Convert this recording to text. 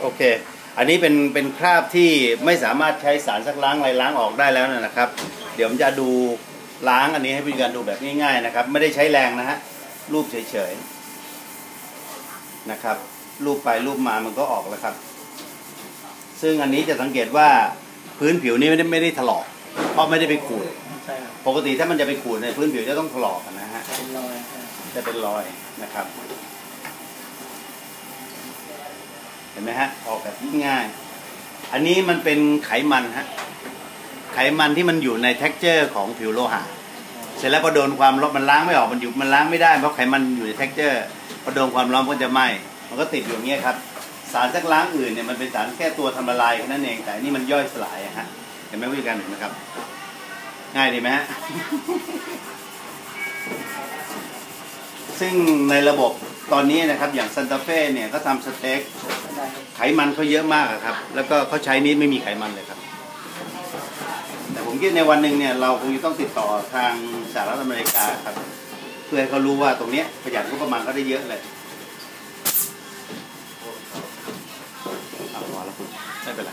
โอเค อันนี้เป็นเป็นคราบที่ไม่สามารถใช้สารซักล้างอะไรล้างออกได้แล้วนะครับ เดี๋ยวผมจะดูล้างอันนี้ให้เป็นการดูแบบง่ายๆนะครับ ไม่ได้ใช้แรงนะฮะรูปเฉยๆนะครับรูปไปรูปมามันก็ออกแล้วครับ ซึ่งอันนี้จะสังเกตว่าพื้นผิวนี้ไม่ได้ไม่ได้ถลอกเพราะไม่ได้ไปขูดใช่ครับปกติถ้ามันจะไปขูดในยพื้นผิวจะต้องถลอกนะฮะเป็นรอยครับจะเป็นรอยนะครับเห็นไหมฮะ ออกแบบง่ายๆอันนี้มันเป็นไขมันฮะ ไขมันที่มันอยู่ใน t e x t อร์ของผิวโลหะ เสร็จแล้วพอโดนความร้อนมันล้างไม่ออกมันอยู่มันล้างไม่ได้เพราะไขมันอยู่ใน t e x t อร์พอโดนความร้อนก็จะไหม้มันก็ติดอยู่อย่างเงี้ยครับ สารซักล้างอื่นเนี่ยมันเป็นสารแค่ตัวทำละลายแค่นั้นเองแต่นี่มันย่อยสลายฮะเห็นไหมวิธีการเห็นไหมครับ ง่ายดีไหมฮะซึ่งในระบบ ตอนนี้นะครับอย่างซันตาเฟ่เนี่ยก็ทำสเต็กไขมันเขาเยอะมากครับ แล้วก็เขาใช้นี้ไม่มีไขมันเลยครับ แต่ผมคิดในวันหนึ่งเนี่ยเราคงจะต้องติดต่อทางสหรัฐอเมริกาครับ เพื่อให้เขารู้ว่าตรงเนี้ยประหยัดงบประมาณเขาได้เยอะเลยเอาพอแล้วคุณไม่เป็นไร